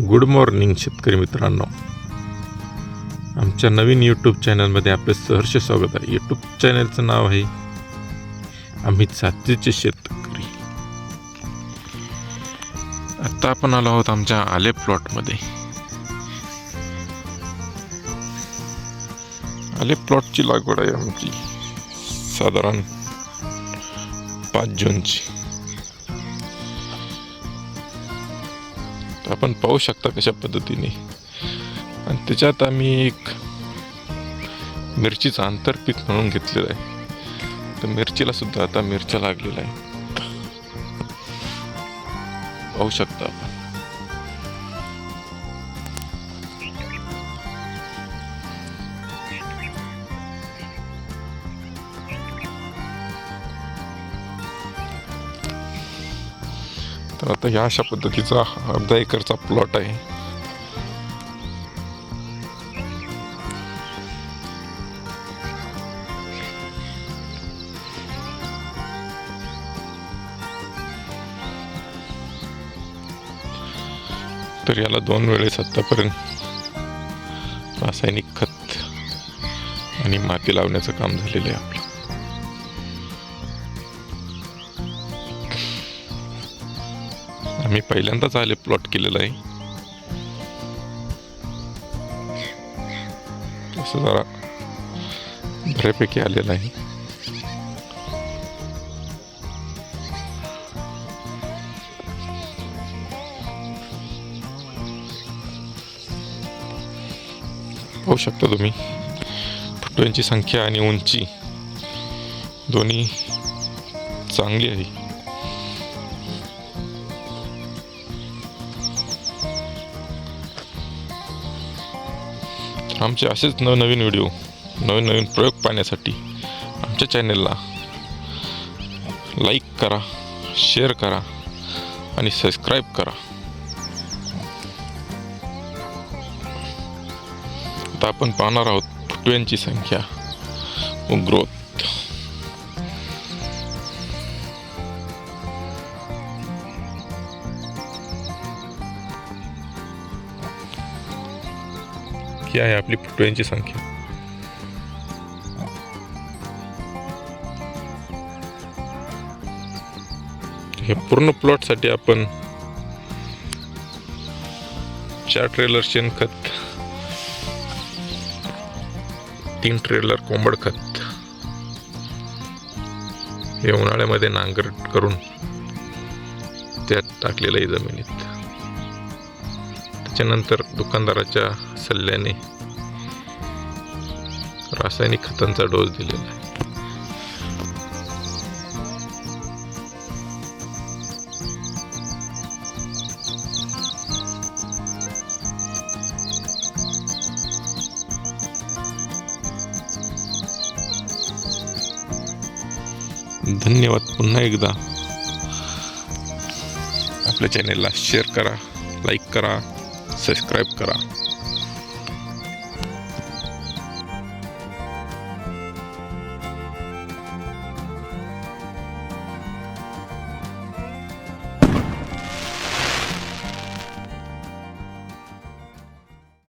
Good morning शेतकरी मित्रांनो. आमच्या नवीन यूट्यूब चॅनलमध्ये आपले सहर्ष स्वागत आहे. यूट्यूब चॅनलचं नाव आहे आम्ही सातीचे शेतकरी. आता आपण आलो आहोत आमच्या आले प्लॉटमध्ये. आले प्लॉटची लागवड आहे आमची साधारण पाच जूनची. तर आपण पाहू शकता कशा पद्धतीने. आणि त्याच्यात आम्ही एक मिरचीचं आंतरपीक म्हणून घेतलेलं आहे. तर मिरचीला सुद्धा आता मिरच्या लागलेल्या आहे पाहू शकता आपण. तर आता ह्या अशा पद्धतीचा अर्धा एकरचा प्लॉट आहे. तर याला दोन वेळेस आतापर्यंत रासायनिक खत आणि माती लावण्याचं काम झालेलं आहे. मी पहिल्यांदाच आले प्लॉट केलेला आहे. असं जरा बऱ्यापैकी आलेलं आहे. पाहू शकता तुम्ही फुटव्यांची संख्या आणि उंची दोन्ही चांगली आहे. आमचे असेच नवनवीन व्हिडिओ नवीन नवीन प्रयोग पाहण्यासाठी आमच्या चॅनलला लाईक करा शेअर करा आणि सबस्क्राईब करा. आता आपण पाहणार आहोत फुटव्यांची संख्या व ग्रोथ. ही आहे आपली फुटव्यांची संख्या. हे पूर्ण प्लॉटसाठी आपण चार ट्रेलर शेणखत तीन ट्रेलर कोंबड खत हे उन्हाळ्यामध्ये नांगर करून त्यात टाकलेलं आहे जमिनीत. त्याच्यानंतर दुकानदाराच्या सल्ल्याने रासायनिक खतांचा डोस दिलेला आहे. धन्यवाद. पुन्हा एकदा आपल्या चॅनेलला शेअर करा लाईक करा. सबस्क्राईब करा.